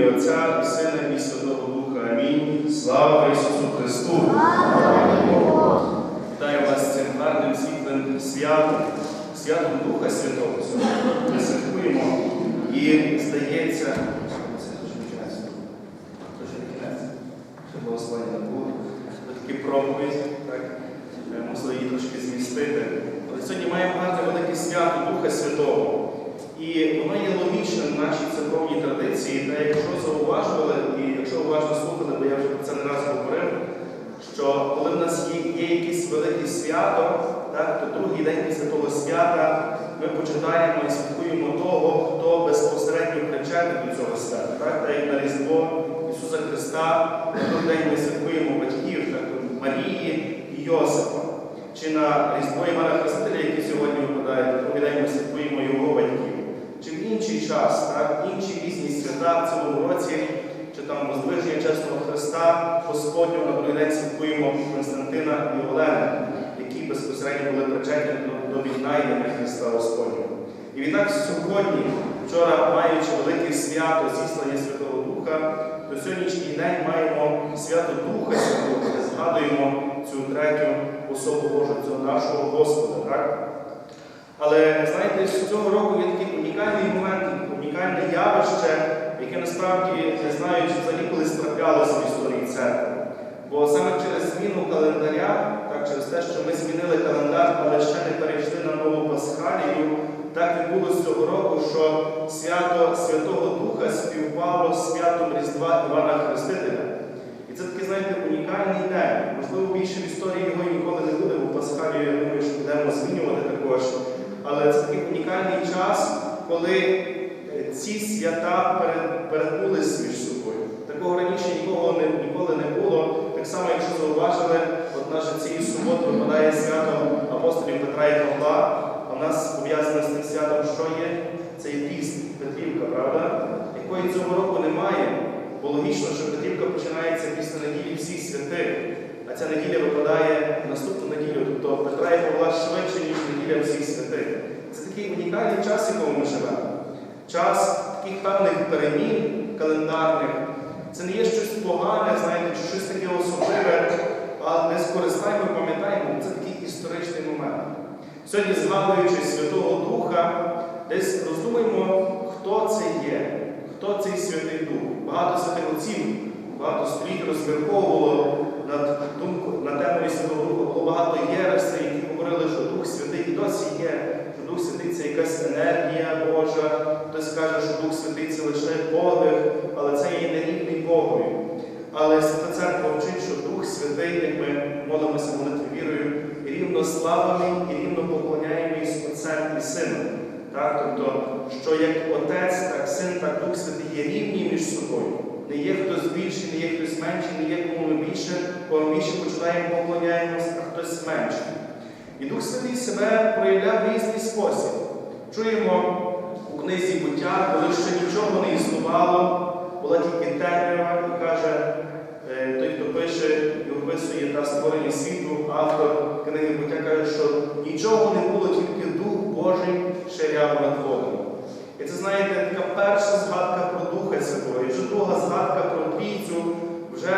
ім'я Отця і Сина і Святого Духа. Амінь. Слава Ісусу Христу! Вітаю вас цим гарним світлим святом, святом Духа Святого. Ми святкуємо і здається, благословення не такі проповідь, так? Мусили її трошки змістити. Але сьогодні маємо гарне велике свято Духа Святого. І воно є логічним в нашій церковній традиції. Та якщо зауважували, і якщо уважно слухали, бо я вже про це не раз говорив, що коли в нас є, є якесь велике свято, так, то другий день після того свята ми починаємо і святкуємо того, хто безпосередньо причетний до цього свята. Так, так як на Різдво Ісуса Христа, на другий день ми святкуємо батьків, так, Марії і Йосипа. Чи на Різдво Івана Хрестителя, який сьогодні випадає, на другий день ми святкуємо його батьків. Чи в інший час, так, інші різні свята в цьому році, чи там Воздвиження Чесного Христа, Господнього на другий день святкуємо Константина і Олени, які безпосередньо були причетні до, до Христа Господнього. І відтак сьогодні, вчора, маючи велике свято зіслання Святого Духа, то сьогоднішній день маємо свято Духа Святого, де згадуємо цю третю особу Божу, цього нашого Господа. Так? Але знаєте, з цього року є такий унікальний момент, унікальне явище, яке насправді не знаю, чи взагалі колись траплялося в історії церкви. Бо саме через зміну календаря, через те, що ми змінили календар, але ще не перейшли на нову Пасхалію, так відбулося цього року, що свято Святого Духа співпало з святом Різдва Івана Хрестителя. І це такий, знаєте, унікальний день. Можливо, більше в історії його ніколи не буде, бо Пасхалію, я думаю, що будемо змінювати також. Але це такий унікальний час, коли е, ці свята пере- перетнулись між собою. Такого раніше нікого не, ніколи не було. Так само, якщо зауважили, наше цієї суботи випадає свято апостолів Петра і Павла, в нас пов'язане з тим святом, що є? Це є піст, Петрівка, правда? Якої цього року немає. Бо логічно, що Петрівка починається після неділі всіх святих, а ця неділя випадає в наступну неділю, тобто Петра і Павла швидше, ніж неділя всіх святих. Це такий унікальний час, в якому ми живемо. Час таких певних перемін календарних. Це не є щось погане, знаєте, чи щось таке особливе, а не скористаємо, пам'ятаємо, це такий історичний момент. Сьогодні, згадуючи Святого Духа, десь роздумаємо, хто це є, хто цей Святий Дух. Багато святих отців, багато століть розмірковувало над на темою Святого Духа. Було багато єресей, які говорили, що Дух Святий і досі є, що Дух Святий це якась енергія Божа. Хтось каже, що Дух Святий це лише подих, але це є нерівний Богові. Але що як Отець, так Син, так Дух Святий є рівні між собою. Не є хтось більший, не є хтось менший, не є кому ми більше, кому більше починаємо поклоняємося, а хтось менший. І Дух Святий себе проявляв в різний спосіб. Чуємо у книзі буття, коли ще нічого не існувало, була тільки темрява, і каже е, той, хто пише і описує та створення світу, автор книги буття каже, що нічого не було, тільки Дух Божий ширяв над водою. І це, знаєте, така перша згадка про Духа Святого, і вже друга згадка про Трійцю, вже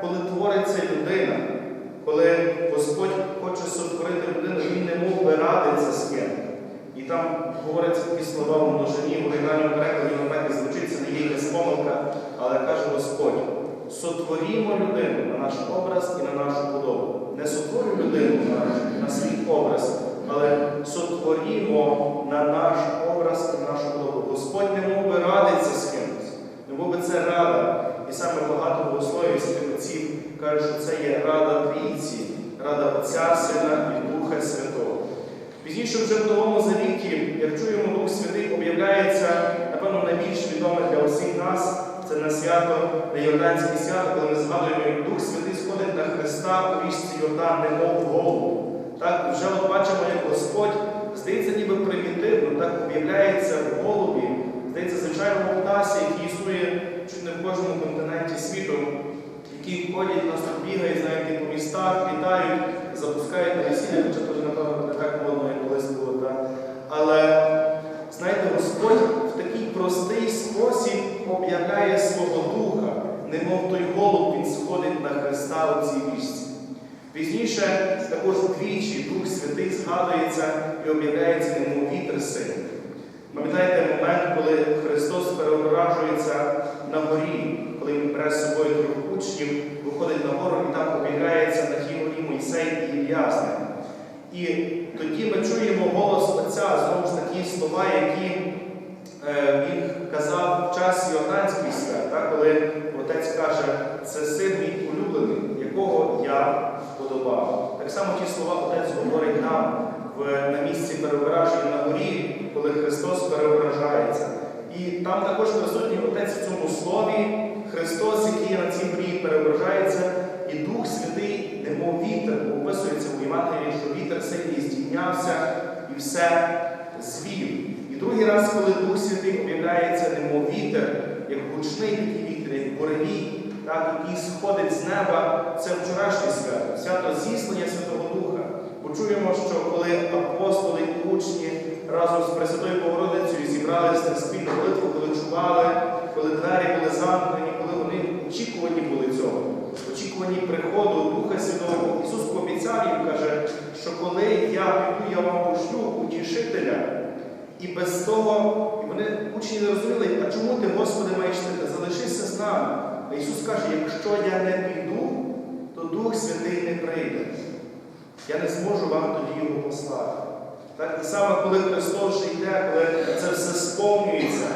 коли твориться людина, коли Господь хоче сотворити людину, він не мов би радиться з ким. І там говоряться такі слова в множині, в оригінальному перекладі воно так і звучить, це не є якась помилка, але каже Господь, сотворімо людину на наш образ і на нашу подобу. Не сотворю людину на, на свій образ, але сотворімо на наш образ і нашу подобу. Господь не мов би радиться з кимось, не мов би це рада. І саме багато богословів святих кажуть, що це є рада Трійці, рада Отця, Сина і Духа Святого. Пізніше вже в Новому Завіті, як чуємо, Дух Святий об'являється, напевно, найбільш відоме для усіх нас. Це на свято, на Йорданське свято, коли ми згадуємо, як Дух Святий сходить на Христа у річці Йордан, немов голову. Так, вже от бачимо, як Господь, здається, ніби примітивно, так об'являється в голубі, здається, звичайному птасі, який існує чуть не в кожному континенті світу, які ходять, нас тут бігають, знаєте, по містах, літають, запускають на весілля, хоча теж, напевно, не так модно, як колись було. Так? Але знаєте, Господь в такий простий спосіб об'являє свого Духа, немов той голуб він сходить на Христа у цій вічці. Пізніше також двічі Дух Святий згадується і об'являється немов вітер сильний. Пам'ятаєте момент, коли Христос переображується на горі, коли Він бере з собою трьох учнів, виходить на гору і там об'являється на тій горі Мойсей і з. І тоді ми чуємо голос Отця, знову ж такі слова, які е, він казав в час Йорданських свят, так, коли Отець каже, це син мій улюблений, якого я вподобав. Так само ті слова Отець говорить нам в, на місці переображення на горі, коли Христос переображається. І там також присутній Отець в цьому слові, Христос, який на цій горі переображається, і Дух Святий, немов вітер, описується у Євангелії, що вітер сильний здійнявся і все звів. І другий раз, коли Дух Святий об'являється, немов вітер, як гучний такий вітер, як буревій, так, який сходить з неба, це вчорашнє свято, свято зіслання Святого. Почуємо, що коли апостоли і учні разом з Пресвятою Богородицею зібралися на спільну молитву, коли чували, коли двері були замкнені, коли вони очікувані були цього, очікувані приходу Духа Святого, Ісус пообіцяв їм, каже, що коли я піду, я вам пошлю утішителя. І без того, і вони учні не розуміли, а чому ти, Господи, маєш? Залишися з нами. А Ісус каже, якщо я не піду, то Дух Святий не прийде. Я не зможу вам тоді його послати. Так? І саме коли Христос вже йде, коли це все сповнюється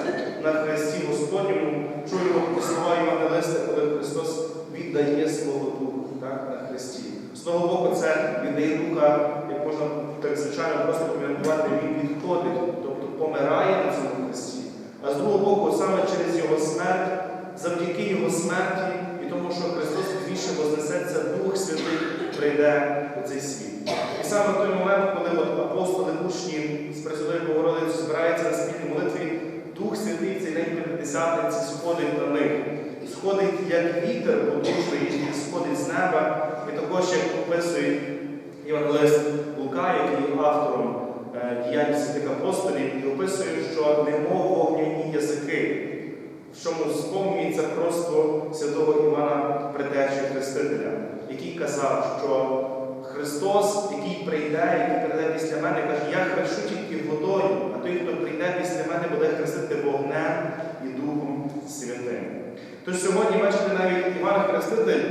на Христі Господньому, чуємо слова Євангелиста, коли Христос віддає свого Духа так, на Христі. З того боку, це віддає Духа, як можна так звичайно просто коментувати, він відходить, тобто помирає на цьому Христі. А з другого боку, саме через Його смерть, завдяки Його смерті, і тому, що Христос пізніше вознесеться, Дух Святий прийде у цей світ. І саме в той момент, коли от апостоли учні з Пресвятою Богородицею збираються на спільній молитві, Дух Святий цей день П'ятдесятниці сходить на них. Сходить як вітер подушний, який сходить з неба, і також як описує Євангелист Лука, який автором е, діянь святих апостолів, і описує, що немов вогняні язики, в чому сповнюється просто святого Івана Предтечі Хрестителя, який казав, що Христос, який прийде, який прийде після мене, каже, я хрещу тільки водою, а той, хто прийде після мене, буде хрестити вогнем і Духом Святим. Тож сьогодні, бачите, навіть Іван Хреститель,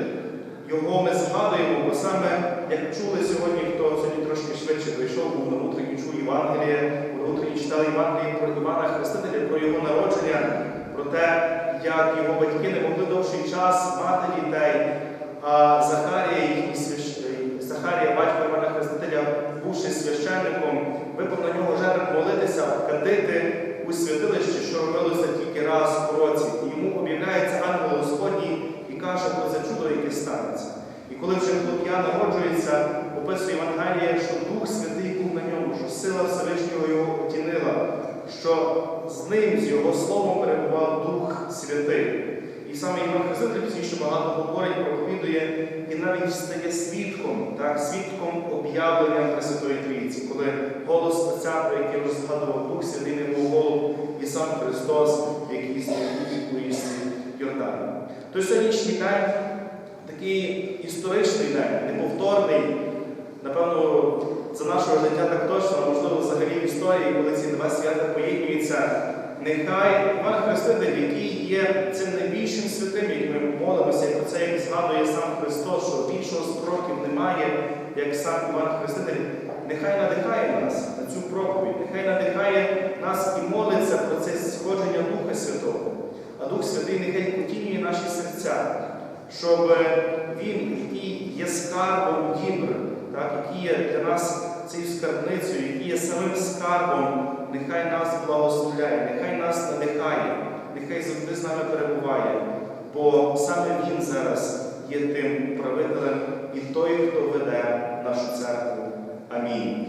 його ми згадуємо, бо саме, як чули сьогодні, хто сьогодні трошки швидше прийшов, був на внутрішній чув Євангеліє, внутрішній читав Євангеліє про Івана Хрестителя, про його народження, про те, як його батьки не могли довший час мати дітей, а Захарія, їхній свящ... Захарія, батько Івана Хрестителя, бувши священником, випав на нього жертв молитися, кадити у святилищі, що робилося тільки раз у році. І йому об'являється ангел Господній і каже про це чудо, яке станеться. І коли вже хлоп'я народжується, описує Євангелія, що Дух Святий був на ньому, що сила Всевишнього його отінила, що з ним, з його словом перебував Дух Святий. І саме Іван Хреститель пізніше багато говорить, проповідує і навіть стає свідком, так, свідком об'явлення Пресвятої Трійці, коли голос Отця, про який розгадував Дух Святий, не був голов, і сам Христос, який стоїть у річці Йордані. Тож сьогоднішній день такий історичний день, неповторний, напевно, за нашого життя так точно, можливо, взагалі в історії, коли ці два свята поєднуються. Нехай Іван Хреститель, який є цим найбільшим святим, як ми молимося, і про це як згадує сам Христос, що більшого з пророків немає, як сам Іван Хреститель, нехай надихає нас на цю проповідь, нехай надихає нас і молиться про це сходження Духа Святого. А Дух Святий нехай потінює наші серця, щоб Він, який є скарбом дібр, який є для нас цією скарбницею, який є самим скарбом, нехай нас благословляє, нехай нас надихає, нехай завжди з нами перебуває, бо саме Він зараз є тим правителем і той, хто веде нашу церкву. Амінь.